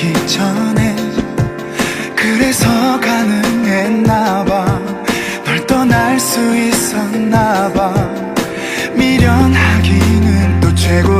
오기 전에 그래서 가능했나봐 널 떠날 수 있었나봐. 미련하기는 또 최고